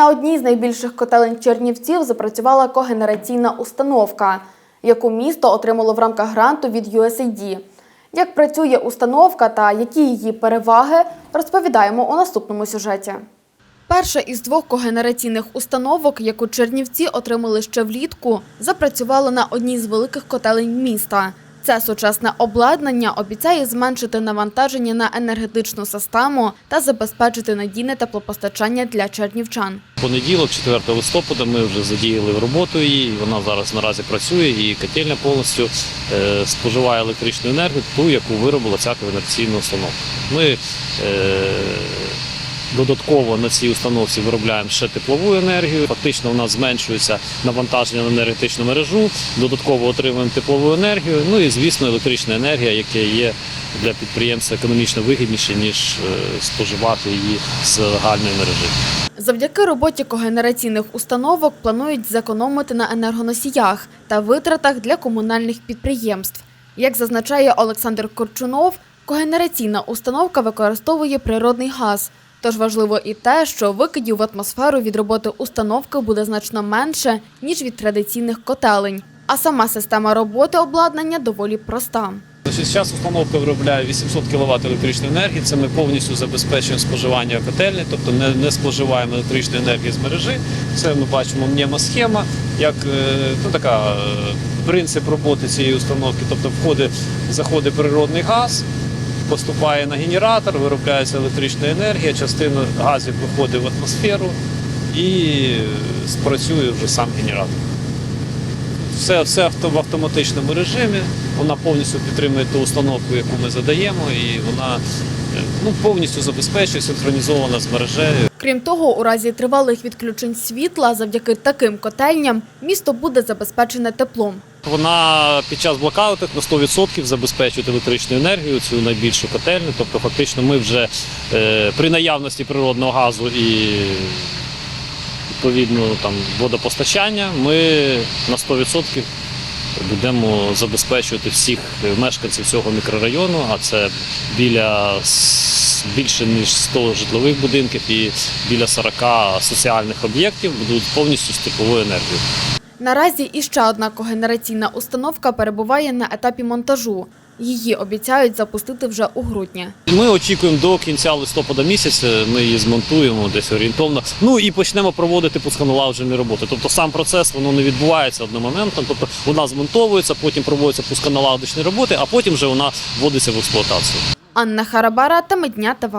На одній з найбільших котелень Чернівців запрацювала когенераційна установка, яку місто отримало в рамках гранту від USAID. Як працює установка та які її переваги, розповідаємо у наступному сюжеті. Перша із двох когенераційних установок, яку Чернівці отримали ще влітку, запрацювала на одній з великих котелень міста. Це сучасне обладнання обіцяє зменшити навантаження на енергетичну систему та забезпечити надійне теплопостачання для чернівчан. Понеділок, 4 листопада, ми вже задіяли роботу її. Вона зараз наразі працює і котельня повністю е, споживає електричну енергію, ту, яку виробила ця когенераційна установка. Ми е, додатково на цій установці виробляємо ще теплову енергію. Фактично у нас зменшується навантаження на енергетичну мережу, додатково отримуємо теплову енергію. Ну і звісно, електрична енергія, яка є для підприємства економічно вигідніше, ніж е, споживати її з загальної мережі. Завдяки роботі когенераційних установок планують зекономити на енергоносіях та витратах для комунальних підприємств. Як зазначає Олександр Корчунов, когенераційна установка використовує природний газ. Тож важливо і те, що викидів в атмосферу від роботи установки буде значно менше, ніж від традиційних котелень. А сама система роботи обладнання доволі проста. Зараз установка виробляє 800 кВт електричної енергії. Це ми повністю забезпечуємо споживання котельні, тобто не, не споживаємо електричної енергії з мережі. Це ми бачимо мнемосхема, як е, ну, така, е, принцип роботи цієї установки. Тобто входить, заходить природний газ, поступає на генератор, виробляється електрична енергія, частина газів виходить в атмосферу і спрацює вже сам генератор. Все, все в автоматичному режимі. Вона повністю підтримує ту установку, яку ми задаємо, і вона е, ну, повністю забезпечує синхронізована з мережею. Крім того, у разі тривалих відключень світла, завдяки таким котельням, місто буде забезпечене теплом. Вона під час блокаутів на 100% забезпечує електричну енергію, цю найбільшу котельню. Тобто, фактично, ми вже е, при наявності природного газу і відповідно там водопостачання, ми на 100% будемо забезпечувати всіх мешканців цього мікрорайону, а це біля більше ніж 100 житлових будинків і біля 40 соціальних об'єктів будуть повністю з тепловою енергією. Наразі іще одна когенераційна установка перебуває на етапі монтажу. Її обіцяють запустити вже у грудні. Ми очікуємо до кінця листопада місяця. Ми її змонтуємо десь орієнтовно. Ну і почнемо проводити пусконалагоджені роботи. Тобто сам процес воно не відбувається одномоментно. Тобто вона змонтовується, потім проводяться пусконалагодочні роботи, а потім вже вона вводиться в експлуатацію. Анна Харабара та Медня ТВ.